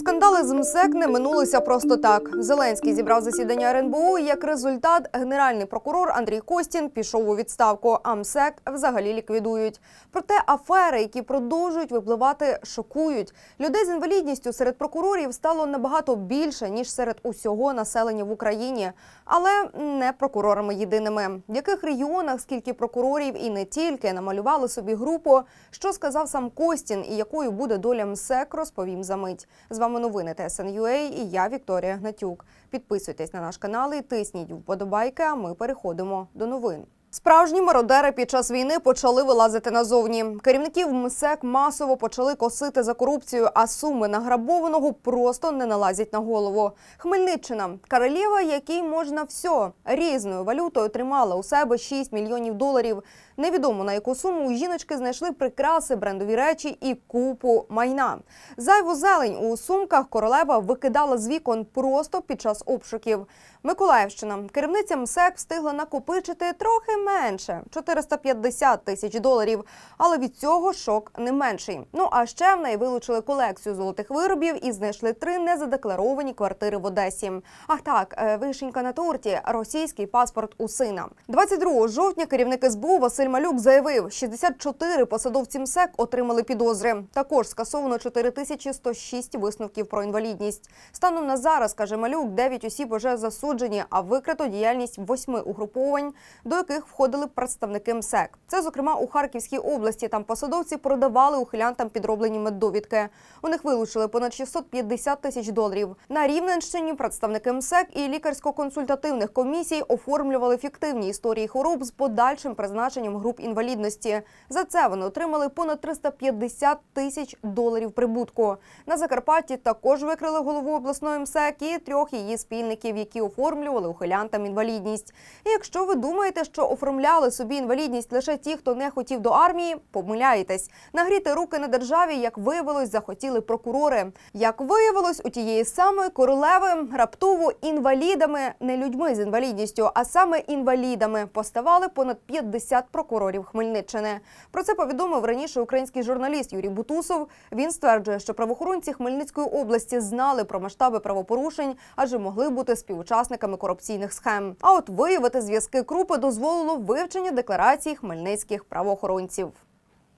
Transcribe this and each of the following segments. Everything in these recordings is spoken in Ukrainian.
Скандали з МСЕК не минулися просто так. Зеленський зібрав засідання РНБО. і Як результат, генеральний прокурор Андрій Костін пішов у відставку. А МСЕК взагалі ліквідують. Проте афери, які продовжують випливати, шокують. Людей з інвалідністю серед прокурорів стало набагато більше ніж серед усього населення в Україні, але не прокурорами єдиними. В яких регіонах скільки прокурорів і не тільки намалювали собі групу, що сказав сам Костін і якою буде доля МСЕК, розповім за мить. З вами новини ТСНЮА і я Вікторія Гнатюк. Підписуйтесь на наш канал і тисніть вподобайки. А ми переходимо до новин. Справжні мародери під час війни почали вилазити назовні. Керівників МСЕК масово почали косити за корупцію, а суми награбованого просто не налазять на голову. Хмельниччина королева, якій можна все різною валютою тримала у себе 6 мільйонів доларів. Невідомо на яку суму у жіночки знайшли прикраси, брендові речі і купу майна. Зайву зелень у сумках королева викидала з вікон просто під час обшуків. Миколаївщина. Керівниця МСЕК встигла накопичити трохи менше 450 тисяч доларів. Але від цього шок не менший. Ну а ще в неї вилучили колекцію золотих виробів і знайшли три незадекларовані квартири в Одесі. Ах так, е, вишенька на торті, російський паспорт у сина. 22 жовтня керівник СБУ Василь Малюк заявив, 64 посадовці МСЕК отримали підозри. Також скасовано 4106 висновків про інвалідність. Станом на зараз каже Малюк, 9 осіб уже засуджені, а викрито діяльність восьми угруповань, до яких входили представники МСЕК. Це, зокрема, у Харківській області. Там посадовці продавали ухилянтам підроблені меддовідки. У них вилучили понад 650 тисяч доларів. На Рівненщині представники МСЕК і лікарсько-консультативних комісій оформлювали фіктивні історії хвороб з подальшим призначенням груп інвалідності. За це вони отримали понад 350 тисяч доларів прибутку. На Закарпатті також викрили голову обласної МСЕК і трьох її спільників, які оформлювали ухилянтам інвалідність. І якщо ви думаєте, що оформляли собі інвалідність лише ті, хто не хотів до армії, помиляєтесь. Нагріти руки на державі, як виявилось, захотіли прокурори. Як виявилось, у тієї самої королеви раптово інвалідами, не людьми з інвалідністю, а саме інвалідами поставали понад 50 прокурорів Хмельниччини. Про це повідомив раніше український журналіст Юрій Бутусов. Він стверджує, що правоохоронці Хмельницької області знали про масштаби правопорушень, адже могли бути співучасниками корупційних схем. А от виявити зв'язки крупи дозволило вивчення декларацій хмельницьких правоохоронців.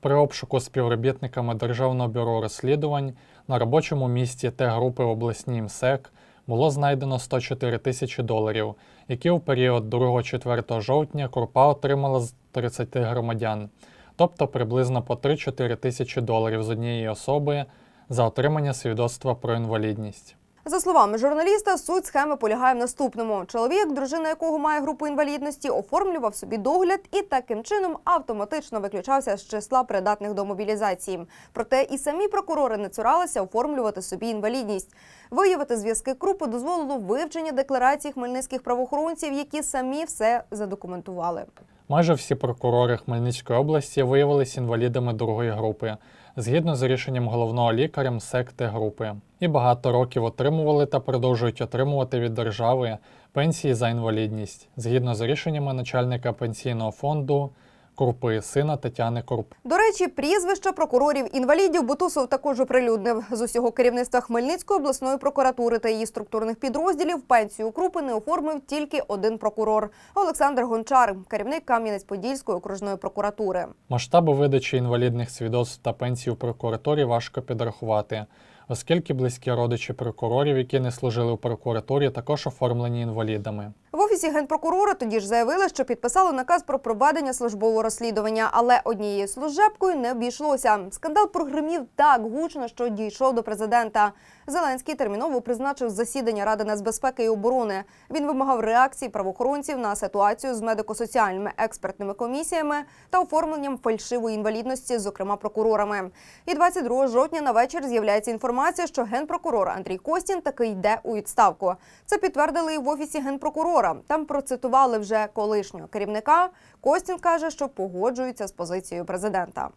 При обшуку співробітниками Державного бюро розслідувань на робочому місці Т-групи в обласній МСЕК було знайдено 104 тисячі доларів, які в період 2-4 жовтня Крупа отримала з 30 громадян, тобто приблизно по 3-4 тисячі доларів з однієї особи за отримання свідоцтва про інвалідність. За словами журналіста, суть схеми полягає в наступному: чоловік, дружина якого має групу інвалідності, оформлював собі догляд і таким чином автоматично виключався з числа придатних до мобілізації. Проте і самі прокурори не цуралися оформлювати собі інвалідність. Виявити зв'язки крупи дозволило вивчення декларацій хмельницьких правоохоронців, які самі все задокументували. Майже всі прокурори Хмельницької області виявилися інвалідами другої групи, згідно з рішенням головного лікаря МСЕК Т-групи, і багато років отримували та продовжують отримувати від держави пенсії за інвалідність, згідно з рішеннями начальника пенсійного фонду Крупи, сина Тетяни Круп. До речі, прізвища прокурорів інвалідів Бутусов також оприлюднив з усього керівництва Хмельницької обласної прокуратури та її структурних підрозділів. Пенсію крупи не оформив тільки один прокурор Олександр Гончар, керівник Кам'янець-Подільської окружної прокуратури. Масштаби видачі інвалідних свідоцтв та пенсій у прокуратурі важко підрахувати, оскільки близькі родичі прокурорів, які не служили у прокуратурі, також оформлені інвалідами. В офісі генпрокурора тоді ж заявили, що підписали наказ про проведення службового розслідування, але однією служебкою не обійшлося. Скандал прогримів так гучно, що дійшов до президента. Зеленський терміново призначив засідання Ради нацбезпеки і оборони. Він вимагав реакції правоохоронців на ситуацію з медико-соціальними експертними комісіями та оформленням фальшивої інвалідності, зокрема прокурорами. І 22 жовтня на вечір з'являється інформація, що генпрокурор Андрій Костін таки йде у відставку. Це підтвердили і в офісі генпрокурора. Там процитували вже колишнього керівника. Костін каже, що погоджується з позицією президента.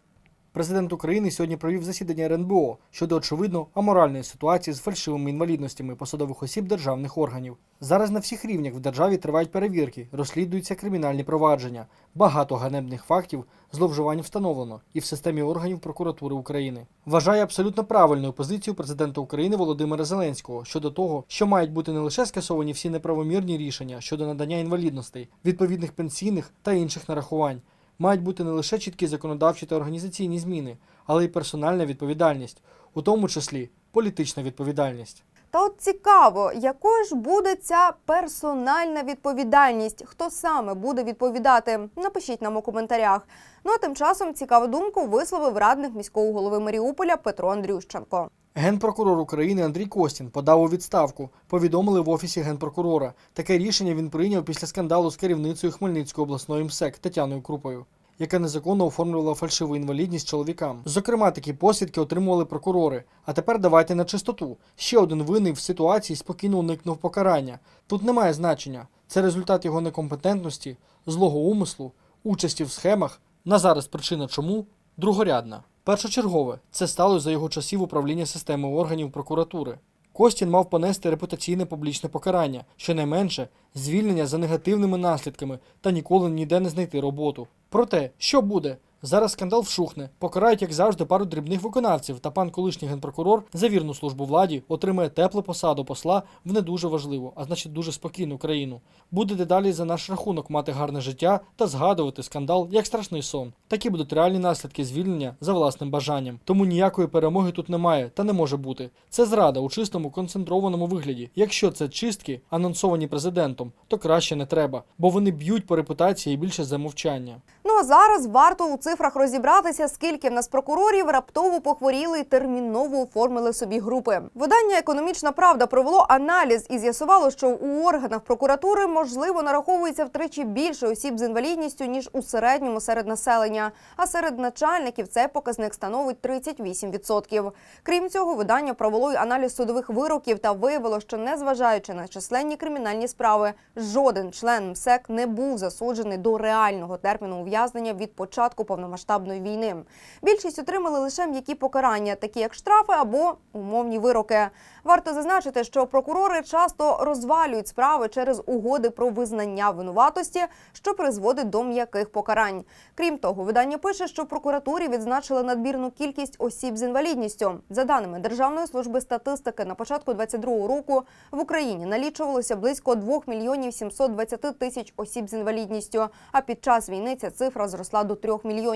Президент України сьогодні провів засідання РНБО щодо очевидно аморальної ситуації з фальшивими інвалідностями посадових осіб державних органів. Зараз на всіх рівнях в державі тривають перевірки, розслідуються кримінальні провадження. Багато ганебних фактів зловживань встановлено і в системі органів прокуратури України. Вважає абсолютно правильною позицію президента України Володимира Зеленського щодо того, що мають бути не лише скасовані всі неправомірні рішення щодо надання інвалідностей, відповідних пенсійних та інших нарахувань. Мають бути не лише чіткі законодавчі та організаційні зміни, але й персональна відповідальність, у тому числі політична відповідальність. Та от цікаво, якою ж буде ця персональна відповідальність? Хто саме буде відповідати? Напишіть нам у коментарях. Ну а тим часом цікаву думку висловив радник міського голови Маріуполя Петро Андрющенко. Генпрокурор України Андрій Костін подав у відставку. Повідомили в офісі генпрокурора. Таке рішення він прийняв після скандалу з керівницею Хмельницької обласної МСЕК Тетяною Крупою, яка незаконно оформлювала фальшиву інвалідність чоловікам. Зокрема, такі посвідки отримували прокурори. А тепер давайте на чистоту. Ще один винний в ситуації спокійно уникнув покарання. Тут немає значення. Це результат його некомпетентності, злого умислу, участі в схемах. На зараз причина чому другорядна. Першочергове це сталося за його часів управління системи органів прокуратури. Костін мав понести репутаційне публічне покарання, щонайменше звільнення за негативними наслідками та ніколи ніде не знайти роботу. Проте, що буде? Зараз скандал вшухне, покарають, як завжди, пару дрібних виконавців, та пан колишній генпрокурор за вірну службу владі отримає теплу посаду посла в не дуже важливу, а значить дуже спокійну країну. Буде дедалі за наш рахунок мати гарне життя та згадувати скандал як страшний сон. Такі будуть реальні наслідки звільнення за власним бажанням. Тому ніякої перемоги тут немає та не може бути. Це зрада у чистому концентрованому вигляді. Якщо це чистки, анонсовані президентом, то краще не треба, бо вони б'ють по репутації більше за мовчання. Ну а зараз варто у цифрах розібратися, скільки в нас прокурорів раптово похворіли і терміново оформили собі групи. Видання Економічна Правда провело аналіз і з'ясувало, що у органах прокуратури можливо нараховується втричі більше осіб з інвалідністю ніж у середньому серед населення. А серед начальників цей показник становить 38%. Крім цього, видання провело й аналіз судових вироків та виявило, що незважаючи на численні кримінальні справи, жоден член МСЕК не був засуджений до реального терміну ув'язнення від початку повномасштабної війни. Більшість отримали лише м'які покарання, такі як штрафи або умовні вироки. Варто зазначити, що прокурори часто розвалюють справи через угоди про визнання винуватості, що призводить до м'яких покарань. Крім того, видання пише, що в прокуратурі відзначили надмірну кількість осіб з інвалідністю. За даними Державної служби статистики, на початку 2022 року в Україні налічувалося близько 2 мільйонів 720 тисяч осіб з інвалідністю. А під час війни ця цифра зросла до 3 мільйонів.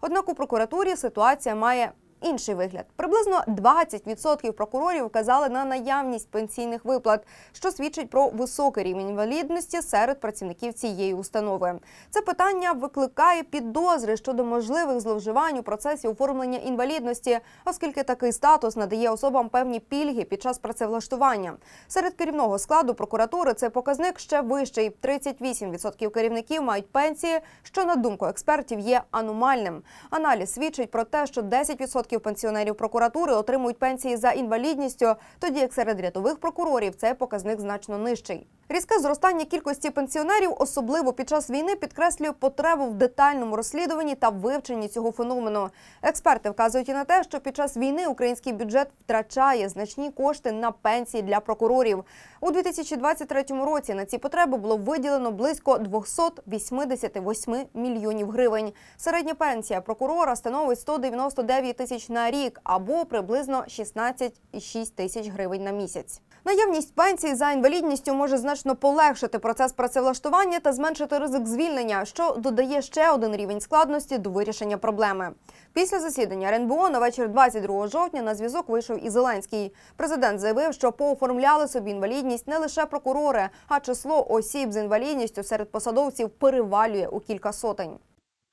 Однак у прокуратурі ситуація має інший вигляд. Приблизно 20% прокурорів вказали на наявність пенсійних виплат, що свідчить про високий рівень інвалідності серед працівників цієї установи. Це питання викликає підозри щодо можливих зловживань у процесі оформлення інвалідності, оскільки такий статус надає особам певні пільги під час працевлаштування. Серед керівного складу прокуратури цей показник ще вищий. 38% керівників мають пенсії, що на думку експертів є аномальним. Аналіз свідчить про те, що 10% пенсіонерів прокуратури отримують пенсії за інвалідністю, тоді як серед рядових прокурорів цей показник значно нижчий. Різке зростання кількості пенсіонерів, особливо під час війни, підкреслює потребу в детальному розслідуванні та вивченні цього феномену. Експерти вказують і на те, що під час війни український бюджет втрачає значні кошти на пенсії для прокурорів. У 2023 році на ці потреби було виділено близько 288 мільйонів гривень. Середня пенсія прокурора становить 199 тисяч на рік або приблизно 16,6 тисяч гривень на місяць. Наявність пенсії за інвалідністю може значно полегшити процес працевлаштування та зменшити ризик звільнення, що додає ще один рівень складності до вирішення проблеми. Після засідання РНБО на вечір 22 жовтня на зв'язок вийшов і Зеленський. Президент заявив, що пооформляли собі інвалідність не лише прокурори, а число осіб з інвалідністю серед посадовців перевалює у кілька сотень.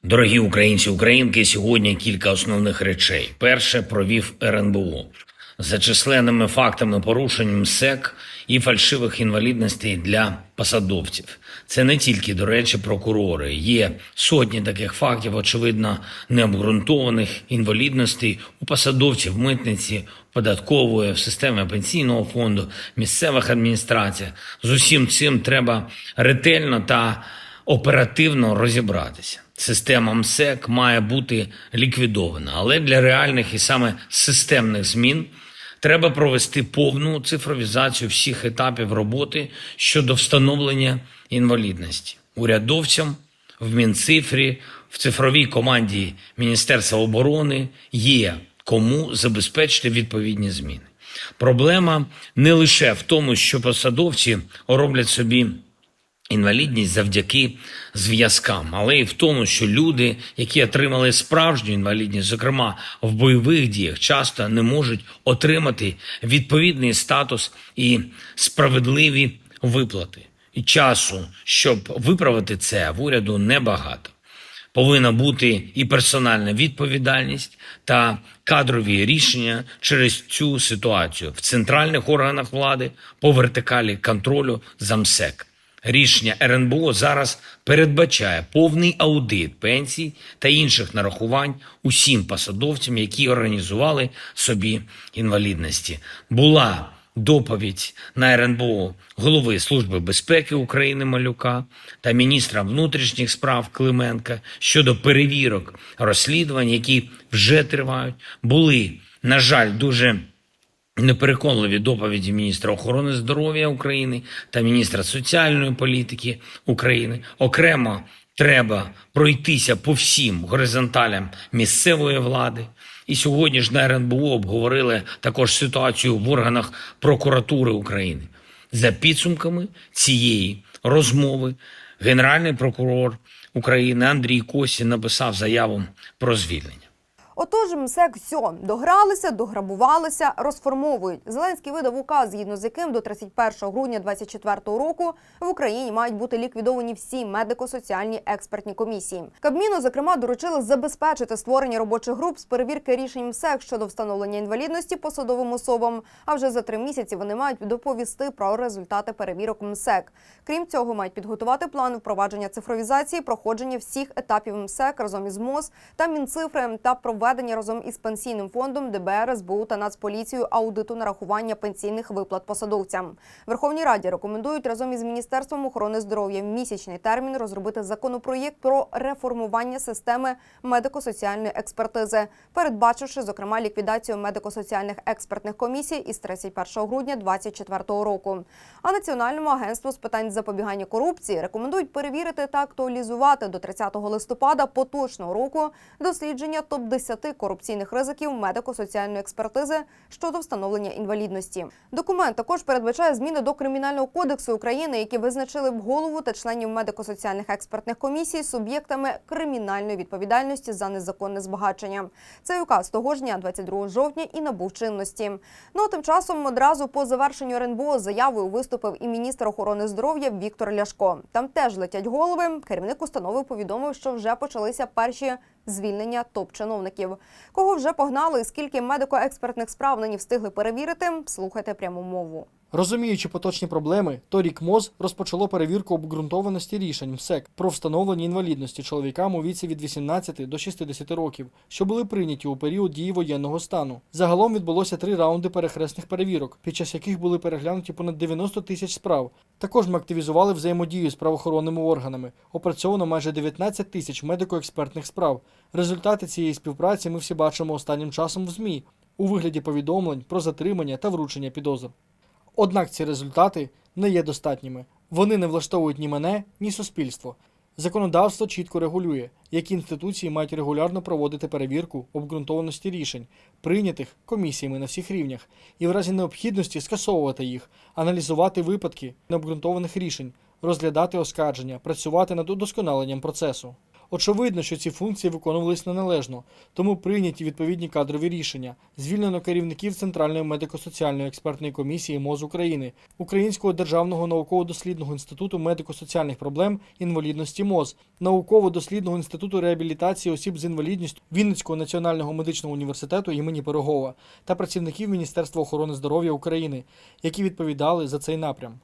Дорогі українці, українки, сьогодні кілька основних речей. Перше провів РНБО за численними фактами порушень МСЕК і фальшивих інвалідностей для посадовців. Це не тільки, до речі, прокурори. Є сотні таких фактів, очевидно, необґрунтованих інвалідностей у посадовців митниці, податкової, в системі пенсійного фонду, місцевих адміністраціях. З усім цим треба ретельно та оперативно розібратися. Система МСЕК має бути ліквідована, але для реальних і саме системних змін треба провести повну цифровізацію всіх етапів роботи щодо встановлення інвалідності урядовцям в Мінцифрі, в цифровій команді Міністерства оборони є кому забезпечити відповідні зміни. Проблема не лише в тому, що посадовці роблять собі інвалідність завдяки зв'язкам, але й в тому, що люди, які отримали справжню інвалідність, зокрема в бойових діях, часто не можуть отримати відповідний статус і справедливі виплати. І часу, щоб виправити це, в уряду небагато. Повинна бути і персональна відповідальність та кадрові рішення через цю ситуацію в центральних органах влади по вертикалі контролю за МСЕК. Рішення РНБО зараз передбачає повний аудит пенсій та інших нарахувань усім посадовцям, які організували собі інвалідності. Була доповідь на РНБО голови Служби безпеки України Малюка та міністра внутрішніх справ Клименка щодо перевірок розслідувань, які вже тривають, були, на жаль, дуже непереконливі доповіді міністра охорони здоров'я України та міністра соціальної політики України. Окремо треба пройтися по всім горизонталям місцевої влади. І сьогодні ж на РНБО обговорили також ситуацію в органах прокуратури України. За підсумками цієї розмови генеральний прокурор України Андрій Косін написав заяву про звільнення. Отож, МСЕК все, догралися, дограбувалися, розформовують. Зеленський видав указ, згідно з яким до 31 грудня 2024 року в Україні мають бути ліквідовані всі медико-соціальні експертні комісії. Кабміну, зокрема, доручили забезпечити створення робочих груп з перевірки рішень МСЕК щодо встановлення інвалідності посадовим особам. А вже за три місяці вони мають доповісти про результати перевірок МСЕК. Крім цього, мають підготувати план впровадження цифровізації, проходження всіх етапів МСЕК разом із МОЗ та Мінцифри та проведення разом із пенсійним фондом ДБР, СБУ та Нацполіцією аудиту нарахування пенсійних виплат посадовцям. Верховній Раді рекомендують разом із Міністерством охорони здоров'я в місячний термін розробити законопроєкт про реформування системи медико-соціальної експертизи, передбачивши зокрема ліквідацію медико-соціальних експертних комісій із 31 грудня 2024 року. А Національному агентству з питань запобігання корупції рекомендують перевірити та актуалізувати до 30 листопада поточного року дослідження топ 10 корупційних ризиків медико-соціальної експертизи щодо встановлення інвалідності. Документ також передбачає зміни до кримінального кодексу України, які визначили в голову та членів медико-соціальних експертних комісій суб'єктами кримінальної відповідальності за незаконне збагачення. Цей указ того ж дня, 22 жовтня, і набув чинності. Ну а тим часом одразу по завершенню РНБО заявою виступив і міністр охорони здоров'я Віктор Ляшко. Там теж летять голови. Керівник установи повідомив, що вже почалися перші звільнення топ-чиновників. Кого вже погнали, скільки медико-експертних справ нині встигли перевірити, слухайте пряму мову. Розуміючи поточні проблеми, торік МОЗ розпочало перевірку обґрунтованості рішень МСЕК про встановлення інвалідності чоловікам у віці від 18 до 60 років, що були прийняті у період дії воєнного стану. Загалом відбулося три раунди перехресних перевірок, під час яких були переглянуті понад 90 тисяч справ. Також ми активізували взаємодію з правоохоронними органами. Опрацьовано майже 19 тисяч медико-експертних справ. Результати цієї співпраці ми всі бачимо останнім часом в ЗМІ у вигляді повідомлень про затримання та вручення підозр. Однак ці результати не є достатніми. Вони не влаштовують ні мене, ні суспільство. Законодавство чітко регулює, які інституції мають регулярно проводити перевірку обґрунтованості рішень, прийнятих комісіями на всіх рівнях, і в разі необхідності скасовувати їх, аналізувати випадки необґрунтованих рішень, розглядати оскарження, працювати над удосконаленням процесу. Очевидно, що ці функції виконувались неналежно, тому прийняті відповідні кадрові рішення. Звільнено керівників Центральної медико-соціальної експертної комісії МОЗ України, Українського державного науково-дослідного інституту медико-соціальних проблем інвалідності МОЗ, науково-дослідного інституту реабілітації осіб з інвалідністю Вінницького національного медичного університету імені Пирогова та працівників Міністерства охорони здоров'я України, які відповідали за цей напрям.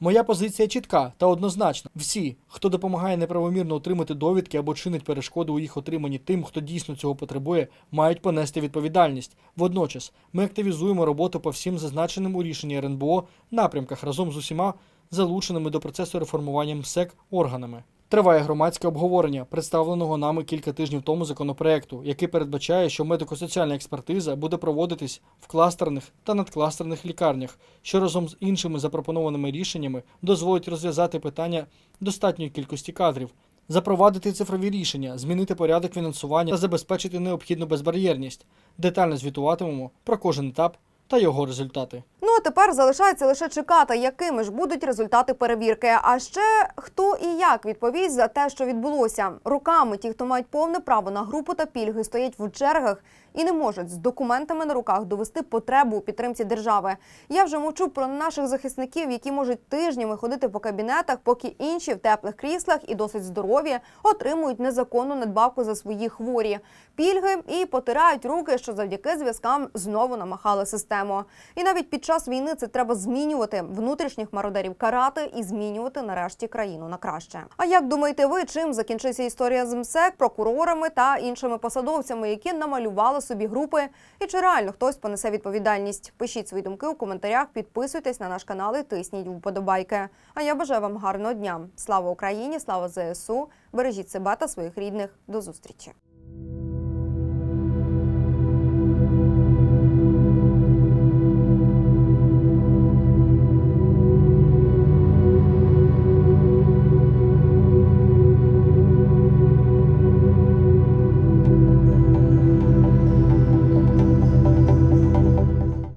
Моя позиція чітка та однозначна. Всі, хто допомагає неправомірно отримати довідки або чинить перешкоду у їх отриманні тим, хто дійсно цього потребує, мають понести відповідальність. Водночас, ми активізуємо роботу по всім зазначеним у рішенні РНБО напрямках разом з усіма залученими до процесу реформування МСЕК органами. Триває громадське обговорення представленого нами кілька тижнів тому законопроекту, який передбачає, що медико-соціальна експертиза буде проводитись в кластерних та надкластерних лікарнях, що разом з іншими запропонованими рішеннями дозволить розв'язати питання достатньої кількості кадрів, запровадити цифрові рішення, змінити порядок фінансування та забезпечити необхідну безбар'єрність. Детально звітуватимемо про кожен етап та його результати. Ну а тепер залишається лише чекати, якими ж будуть результати перевірки. А ще хто і як відповість за те, що відбулося. Руками ті, хто мають повне право на групу та пільги, стоять в чергах і не можуть з документами на руках довести потребу у підтримці держави. Я вже мовчу про наших захисників, які можуть тижнями ходити по кабінетах, поки інші в теплих кріслах і досить здорові отримують незаконну надбавку за свої хворі пільги і потирають руки, що завдяки зв'язкам знову намахали систему. І навіть під час війни це треба змінювати внутрішніх мародерів карати і змінювати нарешті країну на краще. А як думаєте ви, чим закінчиться історія з МСЕК, прокурорами та іншими посадовцями, які намалювали собі групи, і чи реально хтось понесе відповідальність? Пишіть свої думки у коментарях, підписуйтесь на наш канал і тисніть вподобайки. А я бажаю вам гарного дня. Слава Україні! Слава ЗСУ! Бережіть себе та своїх рідних. До зустрічі!